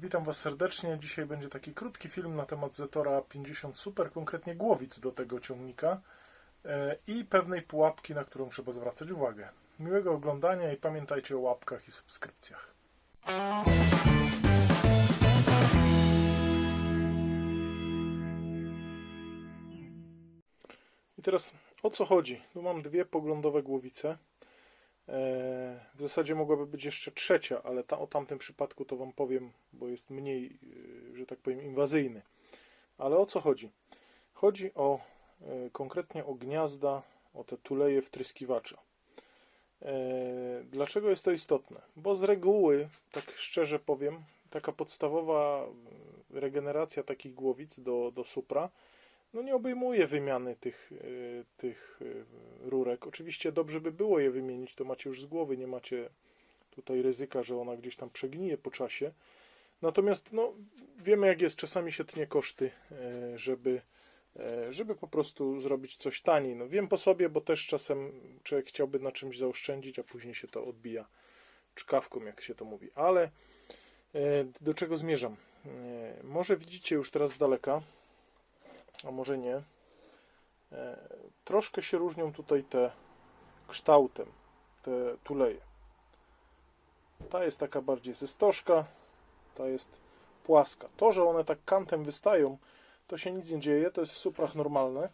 Witam Was serdecznie. Dzisiaj będzie taki krótki film na temat Zetora 50 Super, konkretnie głowic do tego ciągnika e, i pewnej pułapki, na którą trzeba zwracać uwagę. Miłego oglądania i pamiętajcie o łapkach i subskrypcjach. I teraz o co chodzi? Tu mam dwie poglądowe głowice. E, W zasadzie mogłaby być jeszcze trzecia, ale ta, o tamtym przypadku to Wam powiem, bo jest mniej, e, że tak powiem, inwazyjny. Ale o co chodzi? Chodzi o e, konkretnie o gniazda, o te tuleje wtryskiwacza. Dlaczego jest to istotne? Bo z reguły, tak szczerze powiem, taka podstawowa e, regeneracja takich głowic do, do supra no nie obejmuje wymiany tych, y, tych y, rurek. Oczywiście dobrze by było je wymienić, to macie już z głowy, nie macie tutaj ryzyka, że ona gdzieś tam przegnije po czasie. Natomiast no, wiemy jak jest, czasami się tnie koszty, e, żeby, e, żeby po prostu zrobić coś taniej. No, wiem po sobie, bo też czasem człowiek chciałby na czymś zaoszczędzić, a później się to odbija czkawką, jak się to mówi. Ale e, do czego zmierzam? E, Może widzicie już teraz z daleka, a może nie. E, Troszkę się różnią tutaj te kształtem, te tuleje. Ta jest taka bardziej ze stożka, ta jest płaska. To, że one tak kantem wystają, to się nic nie dzieje, to jest w suprach normalne.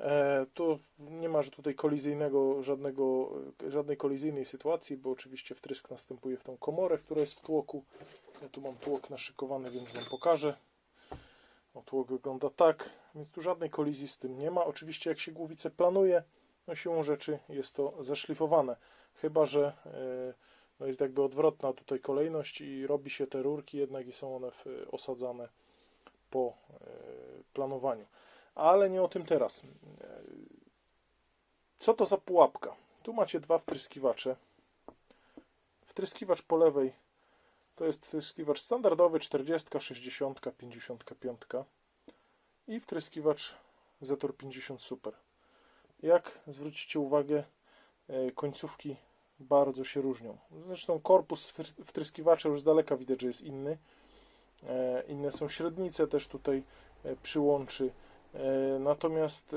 E, Tu nie ma tutaj kolizyjnego, żadnego, żadnej kolizyjnej sytuacji, bo oczywiście wtrysk następuje w tą komorę, która jest w tłoku. Ja tu mam tłok naszykowany, więc Wam pokażę. O, tłok wygląda tak, więc tu żadnej kolizji z tym nie ma. Oczywiście jak się głowicę planuje, no siłą rzeczy jest to zaszlifowane. Chyba, że e, no jest jakby odwrotna tutaj kolejność i robi się te rurki jednak i są one w, osadzane po e, planowaniu. Ale nie o tym teraz. E, Co to za pułapka? Tu macie dwa wtryskiwacze. Wtryskiwacz po lewej to jest wtryskiwacz standardowy 40, 60, 55 i wtryskiwacz Zetor 50 Super. Jak zwrócicie uwagę, e, końcówki bardzo się różnią. Zresztą korpus wtry- wtryskiwacza już z daleka widać, że jest inny. E, Inne są średnice też tutaj e, przyłączy. Natomiast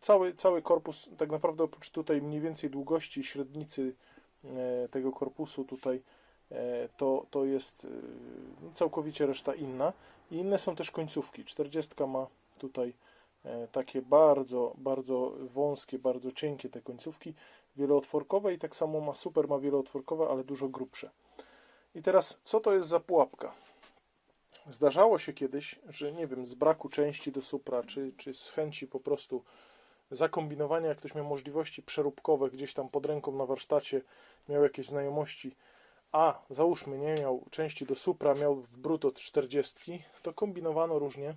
cały, cały korpus, tak naprawdę oprócz tutaj mniej więcej długości średnicy tego korpusu tutaj to, to jest e, całkowicie reszta inna. I inne są też końcówki. 40 ma tutaj e, takie bardzo, bardzo wąskie, bardzo cienkie te końcówki wielootworkowe i tak samo ma super, ma wielootworkowe, ale dużo grubsze. I teraz, co to jest za pułapka? Zdarzało się kiedyś, że nie wiem, z braku części do supra, czy, czy z chęci po prostu zakombinowania, jak ktoś miał możliwości przeróbkowe gdzieś tam pod ręką na warsztacie, miał jakieś znajomości, a załóżmy nie miał części do supra, miał w brutto 40, to kombinowano różnie.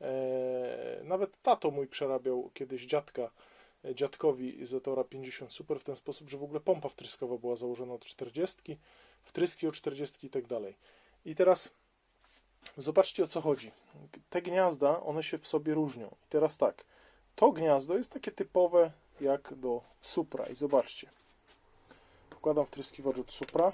Eee, nawet tato mój przerabiał kiedyś dziadka, e, dziadkowi Zetora 50 Super w ten sposób, że w ogóle pompa wtryskowa była założona od 40, wtryski od 40 i tak dalej. I teraz zobaczcie o co chodzi. Te gniazda, one się w sobie różnią. I teraz tak, to gniazdo jest takie typowe jak do Supra i zobaczcie. Wkładam wtryskiwacz od Supra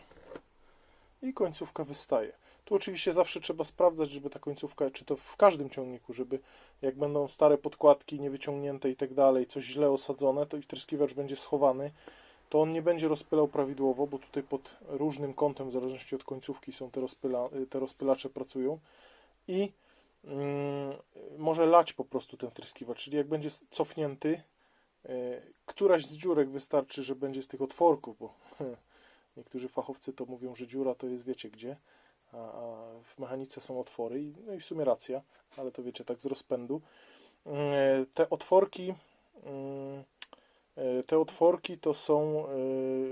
i końcówka wystaje. Tu oczywiście zawsze trzeba sprawdzać, żeby ta końcówka, czy to w każdym ciągniku, żeby jak będą stare podkładki niewyciągnięte i tak dalej, coś źle osadzone, to i wtryskiwacz będzie schowany, to on nie będzie rozpylał prawidłowo, bo tutaj pod różnym kątem, w zależności od końcówki są te, rozpyla, te rozpylacze pracują i mm, może lać po prostu ten wtryskiwacz, czyli jak będzie cofnięty, któraś z dziurek wystarczy, że będzie z tych otworków, bo niektórzy fachowcy to mówią, że dziura to jest wiecie gdzie, a, w mechanice są otwory, i, no i w sumie racja, ale to wiecie, tak z rozpędu. E, Te otworki, mm, e, te otworki to są, e,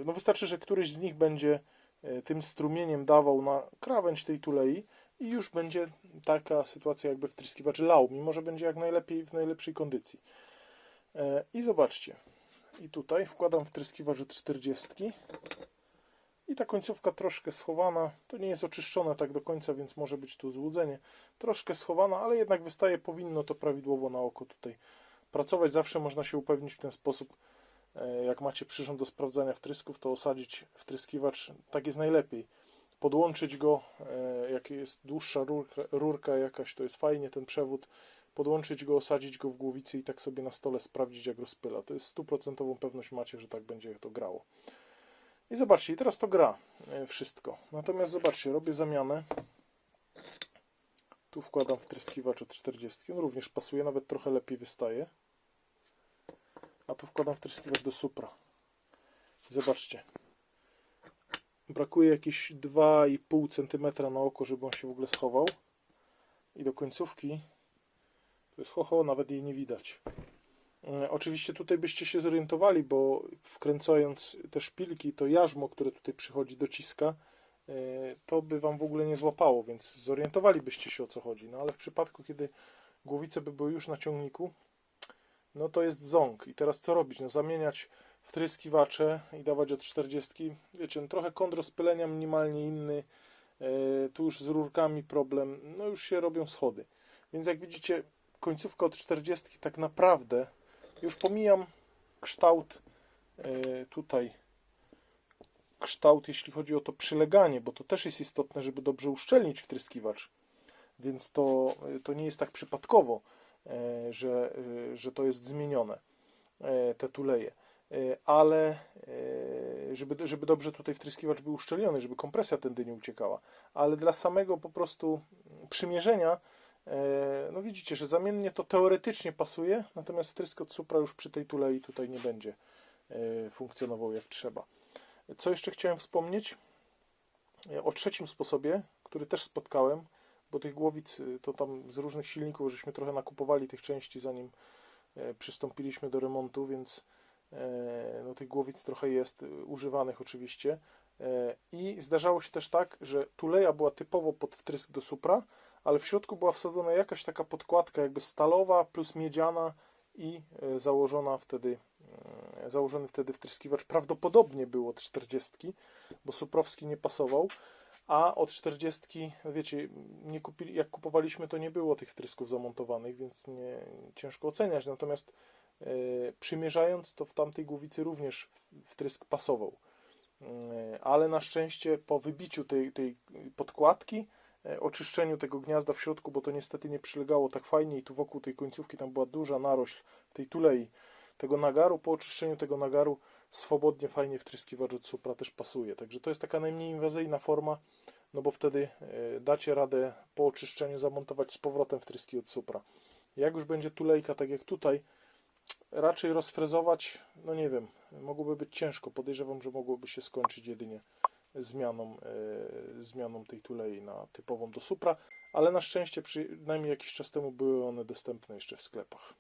no wystarczy, że któryś z nich będzie e, tym strumieniem dawał na krawędź tej tulei i już będzie taka sytuacja, jakby wtryskiwacz lał, mimo że będzie jak najlepiej, w najlepszej kondycji. E, I zobaczcie, i tutaj wkładam wtryskiwacz od 40 i ta końcówka troszkę schowana, to nie jest oczyszczone tak do końca, więc może być tu złudzenie. Troszkę schowana, ale jednak wystaje, powinno to prawidłowo na oko tutaj pracować. Zawsze można się upewnić w ten sposób, e, jak macie przyrząd do sprawdzania wtrysków, to osadzić wtryskiwacz, tak jest najlepiej. podłączyć go, e, jak jest dłuższa rurka, rurka jakaś, to jest fajnie ten przewód, podłączyć go, osadzić go w głowicy i tak sobie na stole sprawdzić jak rozpyla. To jest stuprocentową pewność macie, że tak będzie to grało. I zobaczcie, teraz to gra e, wszystko. Natomiast zobaczcie, robię zamianę. Tu wkładam wtryskiwacz od 40. On również pasuje, nawet trochę lepiej wystaje. A tu wkładam wtryskiwacz do Supra. Zobaczcie. Brakuje jakieś 2,5 cm na oko, żeby on się w ogóle schował. I do końcówki to jest ho, ho nawet jej nie widać. E, Oczywiście tutaj byście się zorientowali, bo wkręcając te szpilki, to jarzmo, które tutaj przychodzi, dociska, e, to by Wam w ogóle nie złapało, więc zorientowalibyście się o co chodzi. No ale w przypadku, kiedy głowice by były już na ciągniku, no to jest ząg. I teraz co robić? No zamieniać wtryskiwacze i dawać od 40. Wiecie, no trochę kąt rozpylenia minimalnie inny. E, tu już z rurkami problem. No już się robią schody. Więc jak widzicie, końcówka od 40 tak naprawdę już pomijam kształt e, tutaj kształt, jeśli chodzi o to przyleganie, bo to też jest istotne, żeby dobrze uszczelnić wtryskiwacz. Więc to, to nie jest tak przypadkowo, e, że, e, że to jest zmienione, e, te tuleje. E, Ale e, żeby, żeby dobrze tutaj wtryskiwacz był uszczelniony, żeby kompresja tędy nie uciekała. Ale dla samego po prostu przymierzenia, e, no widzicie, że zamiennie to teoretycznie pasuje, natomiast wtrysk od Supra już przy tej tulei tutaj nie będzie e, funkcjonował jak trzeba. Co jeszcze chciałem wspomnieć? E, O trzecim sposobie, który też spotkałem, bo tych głowic to tam z różnych silników żeśmy trochę nakupowali tych części zanim e, przystąpiliśmy do remontu, więc e, no, tych głowic trochę jest używanych oczywiście. E, I zdarzało się też tak, że tuleja była typowo pod wtrysk do Supra, ale w środku była wsadzona jakaś taka podkładka jakby stalowa plus miedziana i e, założona wtedy e, założony wtedy wtryskiwacz prawdopodobnie był od 40, bo Suprowski nie pasował, a od 40, wiecie, nie kupili, jak kupowaliśmy, to nie było tych wtrysków zamontowanych, więc nie ciężko oceniać. Natomiast e, przymierzając, to w tamtej głowicy również wtrysk pasował. Ale na szczęście po wybiciu tej, tej podkładki, oczyszczeniu tego gniazda w środku, bo to niestety nie przylegało tak fajnie i tu wokół tej końcówki tam była duża narośl tej tulei tego nagaru, po oczyszczeniu tego nagaru swobodnie, fajnie wtryskiwacz od Supra też pasuje. Także to jest taka najmniej inwazyjna forma, no bo wtedy e, dacie radę po oczyszczeniu zamontować z powrotem wtryski od Supra. Jak już będzie tulejka, tak jak tutaj, raczej rozfrezować, no nie wiem, mogłoby być ciężko. Podejrzewam, że mogłoby się skończyć jedynie zmianą, e, zmianą tej tulei na typową do Supra, ale na szczęście przynajmniej jakiś czas temu były one dostępne jeszcze w sklepach.